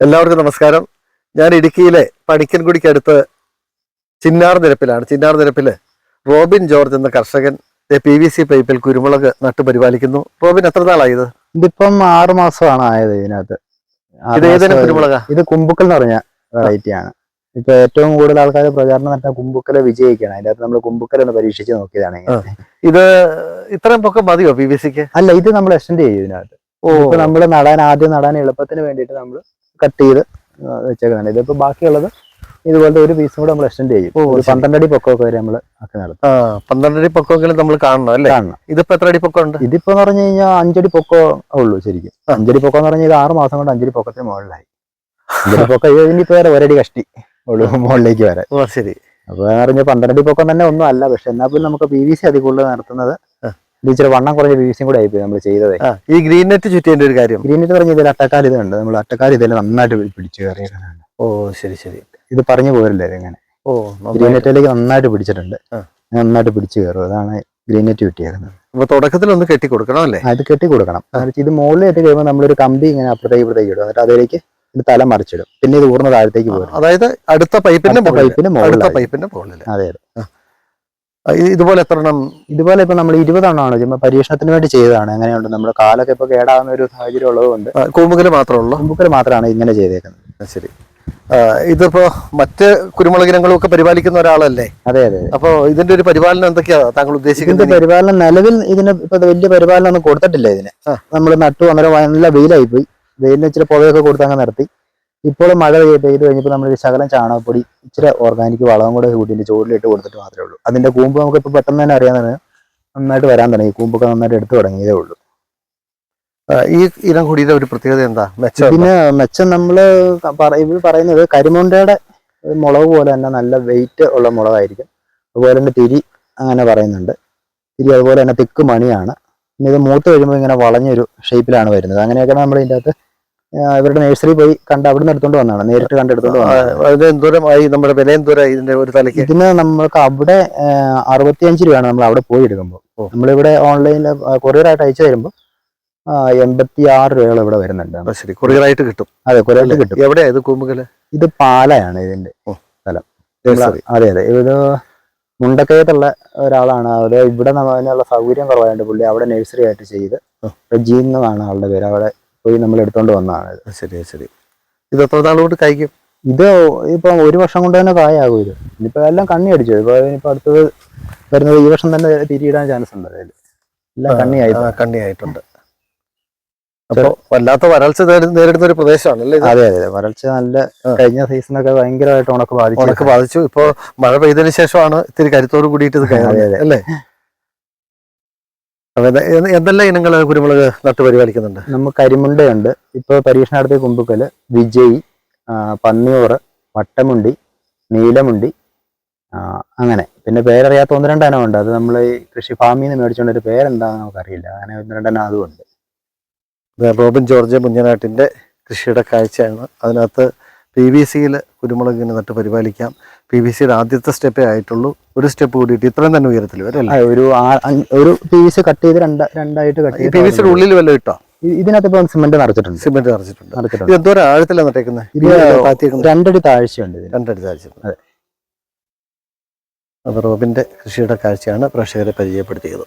എല്ലാവർക്കും നമസ്കാരം. ഞാൻ ഇടുക്കിയിലെ പണിക്കൻകുടിക്കടുത്ത് ചിന്നാർ നിരപ്പിലാണ്. ചിന്നാർ നിരപ്പിൽ റോബിൻ ജോർജ് എന്ന കർഷകൻ പി വി സി പൈപ്പിൽ കുരുമുളക് നട്ടുപരിപാലിക്കുന്നു റോബിൻ എത്ര നാളായത് ഇത്? ഇതിപ്പം ആറു മാസമാണ് ആയത് ഇതിനകത്ത്. ഇത് ഏതിനും. കുരുമുളക? ഇത് കുമ്പുക്കൽ എന്ന് പറഞ്ഞ വെറൈറ്റി ആണ്. ഇപ്പൊ ഏറ്റവും കൂടുതൽ ആൾക്കാർ പ്രചാരണം നടത്താൻ കുമ്പുക്കല വിജയിക്കണം അതിന്റെ അകത്ത് നമ്മൾ കുമ്പുക്കലൊന്ന് പരീക്ഷിച്ച് നോക്കിയതാണ് ഇത് ഇത്രയും പൊക്കം മതിയോ പി വി സിക്ക്? അല്ല ഇത് നമ്മൾ എക്സ്റ്റെൻഡ് ചെയ്യും ഇതിനകത്ത്. ഓ. ഇപ്പൊ നമ്മൾ നടാൻ ആദ്യം നടാൻ എളുപ്പത്തിന് വേണ്ടിയിട്ട് നമ്മൾ കട്ട് ചെയ്ത് വെച്ചേക്കുന്നതാണ് ഇതിപ്പോ ബാക്കിയുള്ളത് ഇതുപോലത്തെ ഒരു പീസും കൂടെ നമ്മൾ എക്സ്റ്റെൻഡ് ചെയ്യും. പന്ത്രണ്ട് അടി പൊക്കമൊക്കെ വരെ നമ്മൾ ആക്കി നടത്തും. പന്ത്രണ്ട് അടി പൊക്കമെങ്കിലും നമ്മൾ കാണണം അല്ലേ? കാണണം. ഇതിപ്പോ എത്ര അടി പൊക്കം ഉണ്ട് ഇതിപ്പോ എന്ന് പറഞ്ഞു കഴിഞ്ഞാൽ അഞ്ചടി പൊക്കം ഉള്ളൂ ശരിക്കും. അഞ്ചടി പൊക്കം എന്ന് പറഞ്ഞാൽ ഇത് ആറ് മാസം കൊണ്ട് അഞ്ചടി പൊക്കത്തിന് മുകളിലായി. അഞ്ചടി പൊക്കം ഇതിന് ഇപ്പൊ വേറെ ഒരടി കഷ്ടി ഉള്ളൂ മുകളിലേക്ക് വരെ. ശരി. അപ്പൊ പറഞ്ഞാൽ പന്ത്രണ്ട് പൊക്കം തന്നെ ഒന്നും അല്ല. പക്ഷെ എന്നാൽ പോലും നമുക്ക് പി വി സി അതി കൂടുതൽ നടത്തുന്നത് ഇച്ചിരി വണ്ണം കുറഞ്ഞ പി വി സിയും കൂടെ ആയിപ്പോയി നമ്മൾ ചെയ്തത്. ഈ ഗ്രീൻ നെറ്റ് ചുറ്റിയതിന്റെ ഒരു കാര്യം. ഗ്രീൻ നെറ്റ് പറഞ്ഞ ഇതിൽ അട്ടക്കാൽ ഇതുണ്ട്. നമ്മൾ അട്ടക്കാൽ ഇതിൽ നന്നായിട്ട് പിടിച്ചു പിടിച്ച് ഓ ശരി ശരി. ഇത് പറഞ്ഞു പോരില്ല ഇങ്ങനെ? ഓ ഗ്രീൻ. നെറ്റിലേക്ക് നന്നായിട്ട് പിടിച്ചിട്ടുണ്ട്. നന്നായിട്ട് പിടിച്ചു കയറും. അതാണ് ഗ്രീൻ നെറ്റ് കിട്ടിയേക്കുന്നത്. അപ്പൊ തുടക്കത്തിൽ ഒന്ന് കെട്ടി കൊടുക്കണം അല്ലേ? അത് കെട്ടി കൊടുക്കണം. ഇത് മുകളിൽ കെട്ടി കഴിയുമ്പോൾ നമ്മളൊരു കമ്പി ഇങ്ങനെ അപ്പുറത്തേക്ക് ഇപ്പുറത്തേക്ക് ഇടും. എന്നിട്ട് അതിലേക്ക് തല മറിച്ചിടും. പിന്നെ ഇത് ഊർന്ന താഴത്തേക്ക് പോകും അതായത് അടുത്ത പൈപ്പിന്റെ പൈപ്പിന്റെ അടുത്ത പൈപ്പിന്റെ മുകളിൽ അതെ അതെ. ഇതുപോലെ എത്ര എണ്ണം ഇതുപോലെ ഇപ്പൊ നമ്മൾ ഇരുപതെണ്ണമാണ് ചുമ്മാ പരീക്ഷണത്തിന് വേണ്ടി ചെയ്തതാണ്. അങ്ങനെയുണ്ട് നമ്മുടെ കാലൊക്കെ ഇപ്പൊ കേടാവുന്ന ഒരു സാഹചര്യം ഉള്ളതുകൊണ്ട്. കൂമ്പുകൽ മാത്രമുള്ളൂ മാത്രമേ ഉള്ളൂ. മുമ്പുക്കൽ മാത്രമാണ് ഇങ്ങനെ ചെയ്തേക്കുന്നത്. ശരി. ഇതിപ്പോ മറ്റ് കുരുമുളക് ഇനങ്ങളും ഒക്കെ പരിപാലിക്കുന്ന ഒരാളല്ലേ? അതെ അതെ. അപ്പോ ഇതിന്റെ ഒരു പരിപാലനം എന്തൊക്കെയാ താങ്കൾ ഉദ്ദേശിക്കുന്നത്? പരിപാലനം നിലവിൽ ഇതിന് ഇപ്പൊ വലിയ പരിപാലനം ഒന്നും കൊടുത്തിട്ടില്ല ഇതിന്. നമ്മൾ നട്ടു അന്നേരം നല്ല വെയിലായി പോയി വെയിലിന് ഇച്ചിരി പുകയൊക്കെ കൊടുത്ത് അങ്ങ് നിർത്തി. ഇപ്പോൾ മഴ പെയ്ത് പെയ്ത് കഴിഞ്ഞപ്പോൾ നമ്മൾ ശകലം ചാണകപ്പൊടി ഇച്ചിരി ഓർഗാനിക് വളവും കൂടെ കൂട്ടിന്റെ ചോറിലിട്ട് കൊടുത്തിട്ട് മാത്രമേ ഉള്ളൂ. അതിന്റെ കൂമ്പ് നമുക്ക് ഇപ്പൊ പെട്ടെന്ന് തന്നെ അറിയാൻ തന്നെ നന്നായിട്ട് വരാൻ തുടങ്ങി. കൂമ്പൊക്കെ നന്നായിട്ട് എടുത്തു തുടങ്ങിയതേ ഉള്ളൂ. ഈ ഇനം കൂടിയുടെ ഒരു പ്രത്യേകത എന്താ? മെച്ചം പിന്നെ മെച്ചം നമ്മൾ പറ- ഇവർ പറയുന്നത് കരിമുണ്ടയുടെ മുളക് പോലെ തന്നെ നല്ല വെയിറ്റ് ഉള്ള മുളകായിരിക്കും. അതുപോലെ തന്നെ തിരി അങ്ങനെ പറയുന്നുണ്ട്. തിരി അതുപോലെ തന്നെ തിക്ക് മണിയാണ്. പിന്നെ ഇത് മൂത്ത് കഴിയുമ്പോൾ ഇങ്ങനെ വളഞ്ഞൊരു ഷേപ്പിലാണ് വരുന്നത്. അങ്ങനെയൊക്കെ നമ്മൾ ഇതിന്റെ അകത്ത് ഇവരുടെ നഴ്സറി പോയി കണ്ട് നിന്ന് എടുത്തോണ്ട് വന്നതാണ്. നേരിട്ട് കണ്ട് എടുത്തോണ്ട് ആ, വന്നതാണ്. നമ്മുടെ ഇതിന്റെ ഒരു തലയ്ക്ക്? ഇതിന് നമ്മൾക്ക് അവിടെ അറുപത്തിയഞ്ച് രൂപയാണ് നമ്മൾ അവിടെ പോയി എടുക്കുമ്പോൾ. നമ്മളിവിടെ ഓൺലൈനിൽ കൊറിയറായിട്ട് അയച്ചു തരുമ്പോൾ എൺപത്തി ആറ് രൂപകൾ ഇവിടെ വരുന്നുണ്ട്. ശരി. കൊറിയറായിട്ട് കിട്ടും. അതെ കൊറിയറായിട്ട് കിട്ടും. എവിടെയാ ഇത് കൂമ്പുകൽ? ഇത് പാലയാണ് ഇതിന്റെ. സ്ഥലം. അതെ അതെ. ഇത് മുണ്ടക്കയത്തുള്ള ഒരാളാണ്. അവിടെ ഇവിടെ നമ്മ- അതിനുള്ള സൗകര്യം കുറവായതുകൊണ്ട് പുള്ളി അവിടെ നഴ്സറി ആയിട്ട് ചെയ്ത്. റജീൻ എന്നാണ് ആളുടെ പേര്. അവിടെ പോയി നമ്മൾ എടുത്തോണ്ട് വന്നതാണ് ശരി ശരി. ഇത് എത്ര നാൾ കൊണ്ട് കഴിക്കും ഇത് ഇപ്പൊ ഒരു വർഷം കൊണ്ട് തന്നെ കായാകും ഇത്. ഇനിയിപ്പോ എല്ലാം കണ്ണി അടിച്ചു. ഇപ്പൊ ഇനിയിപ്പോ അടുത്തത് വരുന്നത് ഈ വർഷം തന്നെ തിരിയിടാൻ ചാൻസ് ഉണ്ട് അതിൽ എല്ലാം കണ്ണിയായി. കണ്ണി കണ്ണിയായിട്ടുണ്ട്. അപ്പൊ വല്ലാത്ത വരൾച്ച നേരി- നേരിടുന്ന ഒരു പ്രദേശമാണല്ലേ അതെ അതെ വരൾച്ച നല്ല കഴിഞ്ഞ സീസണൊക്കെ ഭയങ്കരമായിട്ട് ഉണക്ക് ബാധിച്ചു. ഉണക്ക് ബാധിച്ചു. ഇപ്പോ മഴ പെയ്തതിനു ശേഷമാണ് ഇത്തിരി കരുത്തോട് കൂടിയിട്ട് ഇത് അല്ലേ? എന്തെല്ലാം ഇനങ്ങൾ കുരുമുളക് നട്ടുപരിപാലിക്കുന്നുണ്ട് നമുക്ക് കരിമുണ്ടയുണ്ട്. ഇപ്പൊ പരീക്ഷണാർത്ഥി കുമ്പുക്കൽ വിജയ് പന്നിയൂറ് വട്ടമുണ്ടി നീലമുണ്ടി അങ്ങനെ. പിന്നെ പേരറിയാത്ത ഒന്ന് രണ്ടെണ്ണം ഉണ്ട്. അത് നമ്മൾ ഈ കൃഷി ഫാമിൽ നിന്ന് മേടിച്ചുകൊണ്ട് ഒരു പേരെന്താണെന്ന് നമുക്കറിയില്ല. അങ്ങനെ ഒന്ന് രണ്ടെണ്ണം അതുമുണ്ട് റോബിൻ ജോർജ് മുഞ്ഞനാട്ടിന്റെ കൃഷിയുടെ കാഴ്ചയാണ്. അതിനകത്ത് പി വി സിയിൽ കുരുമുളക് ഇങ്ങനെ നട്ട് പരിപാലിക്കാം. പി വി സിയുടെ ആദ്യത്തെ സ്റ്റെപ്പേ ആയിട്ടുള്ളൂ. ഒരു സ്റ്റെപ്പ് കൂടിയിട്ട് ഇത്രയും തന്നെ ഉയരത്തിൽ വരും ഒരു ഒരു പി വി സി കട്ട് ചെയ്ത് രണ്ട് രണ്ടായിട്ട് കട്ട് ഈ പി വി സിയുടെ ഉള്ളിൽ വല്ലതും ഇട്ടോ? ഇതിനകത്ത് ഇപ്പം സിമെന്റ് നിറച്ചിട്ടുണ്ട്. സിമെന്റ് നിറച്ചിട്ടുണ്ട്. എന്തോരം ആഴത്തിലാണ് നട്ടേക്കുന്നത് രണ്ടടി താഴ്ചയുണ്ട് രണ്ടടി താഴ്ച. അത് റോബിന്റെ കൃഷിയുടെ കാഴ്ചയാണ് പ്രേക്ഷകരെ പരിചയപ്പെടുത്തിയത്.